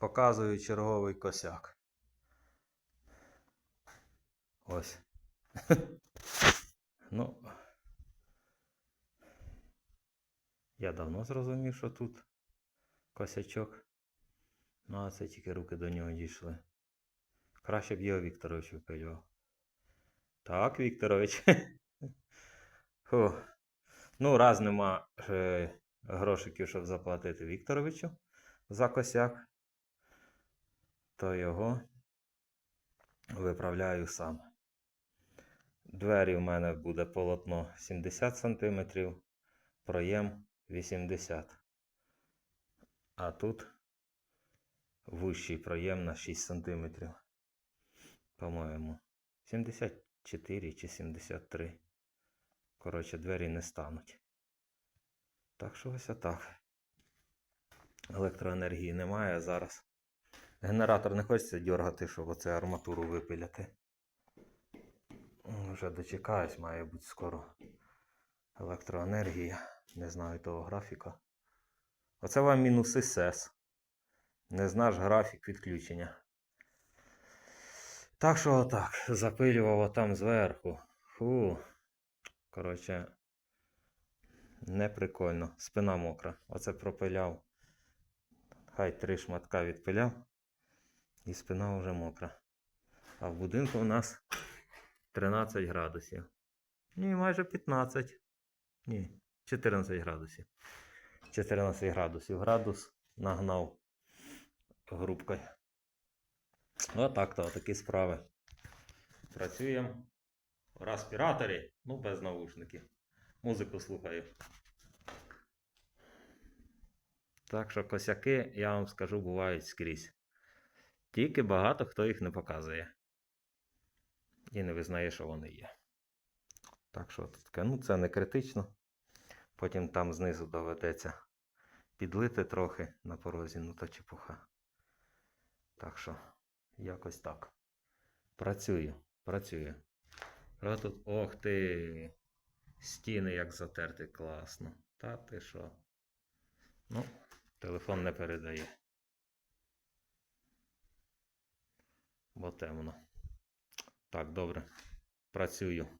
Показую черговий косяк. Ось. ну. Я давно зрозумів, що тут косячок. Ну, а це тільки руки до нього дійшли. Краще б його Вікторович випилював. Так, Вікторович. Фу. Ну, раз нема е, грошиків, щоб заплатити Вікторовичу за косяк, то його виправляю сам. Двері в мене буде полотно 70 см, проєм 80 А тут вищий проєм на 6 см. По-моєму. 74 чи 73. Коротше, двері не стануть. Так що ось отак. Електроенергії немає зараз. Генератор не хочеться дергати, щоб оце арматуру випиляти. Вже дочекаюсь, має бути скоро електроенергія. Не знаю того графіка. Оце вам мінуси СЕС. Не знаєш графік відключення. Так що отак. Запилював там зверху. Фу. Коротше, не прикольно. Спина мокра. Оце пропиляв. Хай три шматка відпиляв. І спина вже мокра. А в будинку у нас 13 градусів. Ні, майже 15. Ні, 14 градусів. 14 градусів. Градус нагнав грубкою. Отак то, такі справи. Працюємо в респіраторі, ну без навушників. Музику слухаю. Так що косяки, я вам скажу, бувають скрізь. Тільки багато хто їх не показує. І не визнає, що вони є. Так що таке, ну це не критично. Потім там знизу доведеться підлити трохи на порозі, ну то чепуха. Так що, якось так. Працюю, працюю. Тут, ох ти. Стіни як затерти класно. Та ти що? Ну, телефон не передає. Бо темно. Так, добре. Працюю.